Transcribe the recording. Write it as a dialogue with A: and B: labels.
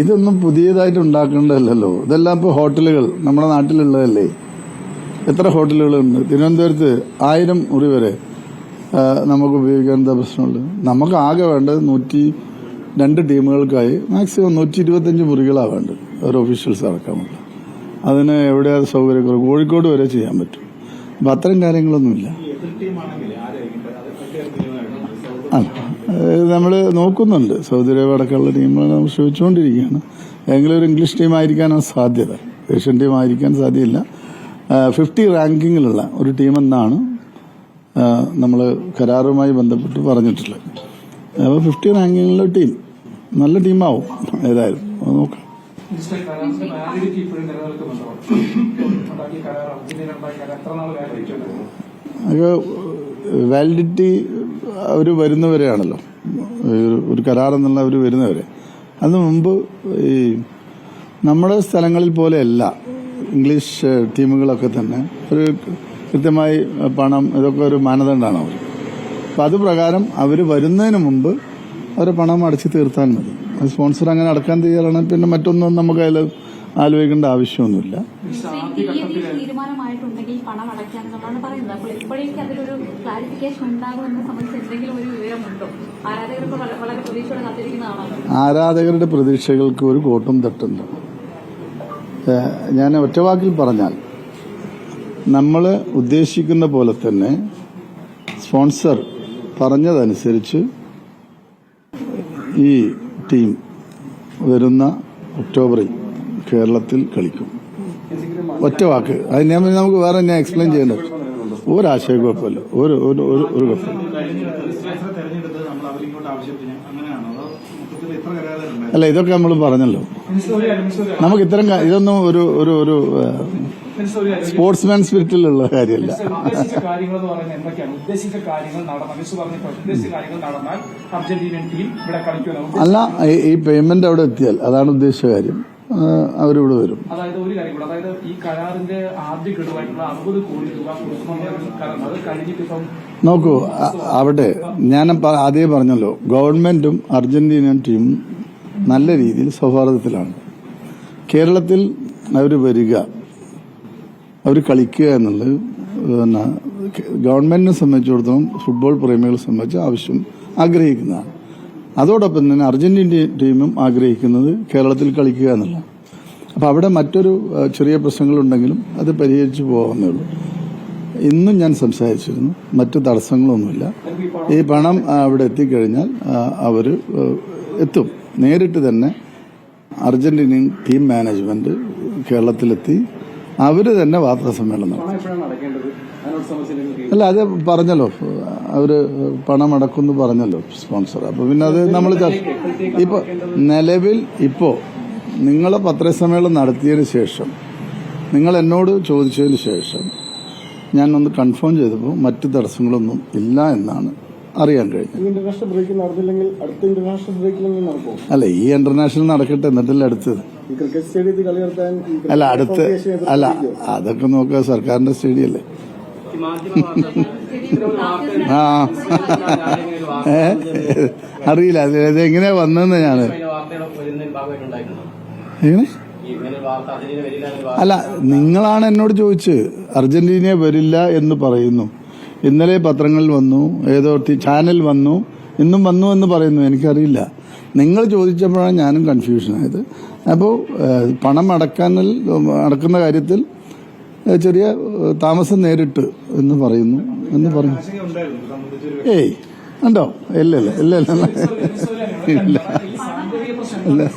A: ഇതൊന്നും പുതിയതായിട്ട് ഉണ്ടാക്കേണ്ടതല്ലോ ഇതെല്ലാം ഇപ്പോൾ ഹോട്ടലുകൾ നമ്മുടെ നാട്ടിലുള്ളതല്ലേ? എത്ര ഹോട്ടലുകളുണ്ട്? തിരുവനന്തപുരത്ത് ആയിരം മുറി വരെ നമുക്ക് ഉപയോഗിക്കാൻ എന്താ പ്രശ്നമുള്ളത് നമുക്ക് ആകെ വേണ്ടത് നൂറ്റി രണ്ട് ടീമുകൾക്കായി മാക്സിമം നൂറ്റി ഇരുപത്തഞ്ച് മുറികളാണ് വേണ്ടത്. ഒരു ഒഫീഷ്യൽസ് അടക്കമുള്ള. അതിന് എവിടെയാ സൗകര്യക്കുറവ്? കോഴിക്കോട് വരെ ചെയ്യാൻ പറ്റും. അപ്പം അത്തരം കാര്യങ്ങളൊന്നുമില്ല. നമ്മൾ നോക്കുന്നുണ്ട്. സൗദി അറേബ്യ അടക്കമുള്ള ടീമുകൾ നമ്മൾ ശ്രമിച്ചുകൊണ്ടിരിക്കുകയാണ്. ഏതെങ്കിലും ഒരു ഇംഗ്ലീഷ് ടീം ആയിരിക്കാനാണ് സാധ്യത. ഏഷ്യൻ ടീം ആയിരിക്കാൻ സാധ്യതയില്ല. ഫിഫ്റ്റി റാങ്കിങ്ങിലുള്ള ഒരു ടീമെന്നാണ് നമ്മൾ കരാറുമായി ബന്ധപ്പെട്ട് പറഞ്ഞിട്ടുള്ളത്. അപ്പോൾ ഫിഫ്റ്റി റാങ്കിങ്ങിലുള്ള ടീം നല്ല ടീമാവും ഏതായാലും. അത് നോക്കാം.
B: വാലിഡിറ്റി
A: അവർ വരുന്നവരെയാണല്ലോ. ഒരു- കരാറെന്നുള്ള അവർ വരുന്നവരെ. അതിന് മുമ്പ് ഈ നമ്മുടെ സ്ഥലങ്ങളിൽ പോലെയല്ല ഇംഗ്ലീഷ് ടീമുകളൊക്കെ തന്നെ ഒരു കൃത്യമായി പണം ഇതൊക്കെ ഒരു മാനദണ്ഡമാണ് അവർ അപ്പം അത് പ്രകാരം അവർ വരുന്നതിന് മുമ്പ് അവരെ പണം അടച്ചു തീർത്താൽ മതി. സ്പോൺസർ അങ്ങനെ അടക്കാൻ തയ്യാറാണ്. പിന്നെ മറ്റൊന്നും നമുക്ക് അതിൽ ആലോചിക്കേണ്ട ആവശ്യമൊന്നുമില്ല. ആരാധകരുടെ പ്രതീക്ഷകൾക്ക് ഒരു കോട്ടും തട്ടുന്നു. ഞാൻ ഒറ്റവാക്കിൽ പറഞ്ഞാൽ നമ്മൾ ഉദ്ദേശിക്കുന്ന പോലെ തന്നെ സ്പോൺസർ പറഞ്ഞതനുസരിച്ച് ഈ ടീം വരുന്ന ഒക്ടോബറിൽ കേരളത്തിൽ കളിക്കും. ഒറ്റ വാക്ക്. അതിനെ നമുക്ക് വേറെ ഞാൻ എക്സ്പ്ലെയിൻ ചെയ്യേണ്ടത് ഒരാശയക്കുഴപ്പമില്ല. ഒരു ഒരു ഒരു ഒരു കുഴപ്പമില്ല. അല്ല ഇതൊക്കെ നമ്മൾ പറഞ്ഞല്ലോ. നമുക്ക് ഇത്തരം ഇതൊന്നും ഒരു ഒരു ഒരു സ്പോർട്സ്മാൻ സ്പിരിറ്റിലുള്ള കാര്യമല്ല. അല്ല ഈ- പേയ്മെന്റ് അവിടെ എത്തിയാൽ അതാണ് ഉദ്ദേശിച്ച കാര്യം. അവരിവിടെ വരും.
B: അതായത് ഒരു കാര്യം കൂടെ അതായത് ഈ കരാറിന്റെ ആദ്യ ഗഡുവായിട്ടുള്ള അറുപത് കോടി രൂപ
A: നോക്കൂ അവിടെ ഞാൻ ആദ്യം ആദ്യമേ പറഞ്ഞല്ലോ ഗവൺമെന്റും അർജന്റീന ടീമും നല്ല രീതിയിൽ സൗഹാർദ്ദത്തിലാണ്. കേരളത്തിൽ അവർ വരിക അവർ കളിക്കുക എന്നുള്ളത് പിന്നെ ഗവൺമെന്റിനെ സംബന്ധിച്ചിടത്തോളം ഫുട്ബോൾ പ്രേമികളെ സംബന്ധിച്ച് ആവശ്യം ആഗ്രഹിക്കുന്നതാണ്. അതോടൊപ്പം തന്നെ അർജന്റീന ടീമും ആഗ്രഹിക്കുന്നത് കേരളത്തിൽ കളിക്കുക എന്നുള്ള അപ്പം അവിടെ മറ്റൊരു ചെറിയ പ്രശ്നങ്ങളുണ്ടെങ്കിലും അത് പരിഹരിച്ചു പോകാവുന്നേ ഉള്ളൂ. ഇന്നും ഞാൻ സംസാരിച്ചിരുന്നു മറ്റു തടസ്സങ്ങളൊന്നുമില്ല. ഈ പണം അവിടെ എത്തിക്കഴിഞ്ഞാൽ അവർ എത്തും. നേരിട്ട് തന്നെ അർജന്റീനിയൻ ടീം മാനേജ്മെന്റ് കേരളത്തിലെത്തി അവർ തന്നെ വാർത്താ സമ്മേളനം അല്ല അത് പറഞ്ഞല്ലോ അവർ പണം എന്ന് പറഞ്ഞല്ലോ സ്പോൺസർ. അപ്പോൾ പിന്നെ അത് നമ്മൾ ഇപ്പോൾ നിലവിൽ ഇപ്പോ നിങ്ങളെ പത്രസമ്മേളനം നടത്തിയതിന് ശേഷം നിങ്ങൾ എന്നോട് ചോദിച്ചതിന് ശേഷം ഞാൻ ഒന്ന് കൺഫേം ചെയ്തപ്പോൾ മറ്റു തടസ്സങ്ങളൊന്നും ഇല്ല എന്നാണ് അറിയാൻ കഴിഞ്ഞത്.
C: ഈ ഇന്റർനാഷണൽ ബ്രേക്ക് നടന്നില്ലെങ്കിൽ അടുത്ത ഇന്റർനാഷണൽ ബ്രേക്കിലെങ്കിലും നടക്കും?
A: അല്ല ഈ ഇന്റർനാഷണൽ നടക്കട്ടെ എന്നിട്ടല്ലേ അടുത്തത്. അല്ല അടുത്ത് അല്ല അതൊക്കെ നോക്കുക സർക്കാരിന്റെ സ്റ്റേഡിയം അല്ലേ ആ. അറിയില്ല. അത് ഇത് എങ്ങനെയാ വന്നതെന്ന് ഞാൻ. എങ്ങനെ? അല്ല നിങ്ങളാണ് എന്നോട് ചോദിച്ച് അർജന്റീന വരില്ല എന്ന് പറയുന്നു. ഇന്നലെ പത്രങ്ങളിൽ വന്നു. ഏതോ ചാനൽ വന്നു. ഇന്നും വന്നു എന്ന് പറയുന്നു. എനിക്കറിയില്ല. നിങ്ങൾ ചോദിച്ചപ്പോഴാണ് ഞാനും കൺഫ്യൂഷനായത് അപ്പോൾ പണം അടക്കാനിൽ അടക്കുന്ന കാര്യത്തിൽ ചെറിയ താമസം നേരിട്ട് എന്ന് പറയുന്നു. എന്ന് പറഞ്ഞു. ഏയ് ഉണ്ടോ ഇല്ല ഇല്ല ഇല്ല ഇല്ല. ഇല്ല.